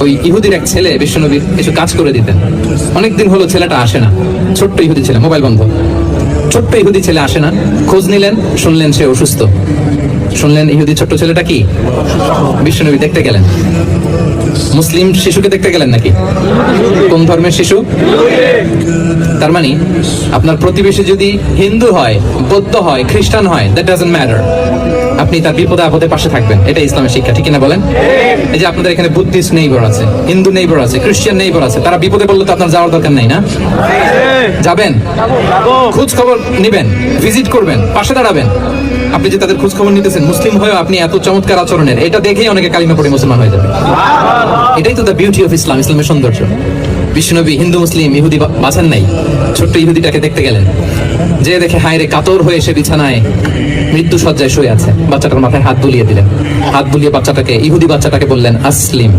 ওই ইহুদির এক ছেলে বিশ্বনবীর কিছু কাজ করে দিতেন। অনেকদিন হলো ছেলেটা আসে না। ছোট্ট ইহুদি ছেলে, মোবাইল বন্ধ। ছোট্ট ইহুদি ছেলে আসে না। খোঁজ নিলেন, শুনলেন সে অসুস্থ। শুনলেন ইহুদি ছোট্ট ছেলেটা কি? বিশ্বনবী দেখতে গেলেন। মুসলিম শিশুকে দেখতে গেলেন নাকি? কোন ধর্মের শিশু? তার মানে আপনার প্রতিবেশী যদি হিন্দু হয়, বৌদ্ধ হয়, খ্রিস্টান হয় দ্যাট ডাজন্ট ম্যাটার আপনি তার বিপদে আপদে পাশে থাকবেন। এটা ইসলামের শিক্ষা, ঠিক কিনা বলেন? এই যে আপনাদের এখানে বুদ্ধিস্ট নেইবার আছে, হিন্দু নেইবার আছে, খ্রিস্টান নেইবার আছে, তারা বিপদে পড়লে তো আপনার যাওয়ার দরকার নাই না? যাবেন? খোঁজ খবর নিবেন, ভিজিট করবেন, পাশে দাঁড়াবেন। আপনি যে তাদের খোঁজ খবর নিতেছেন, মুসলিম হয়েও আপনি এত চমৎকার আচরণের, এটা দেখেই অনেকে কালিমা পড়ে মুসলমান হয়ে যাবে। এটাই তো দ্য বিউটি অফ ইসলাম ইসলামের সৌন্দর্য। বিষ্ণুনবী হিন্দু, মুসলিম, ইহুদি বাঁচেন নাই। ছোট্ট ইহুদিটাকে দেখতে গেলেন। যে দেখে, হায়রে, কাতর হয়ে সে বিছানায় মৃত্যু সজ্জায় শুয়ে আছে। বাচ্চাটার মাথায় হাত বুলিয়ে দিলেন। হাত বুলিয়ে বাচ্চাটাকে, ইহুদি বাচ্চাটাকে বললেন, আসলিম।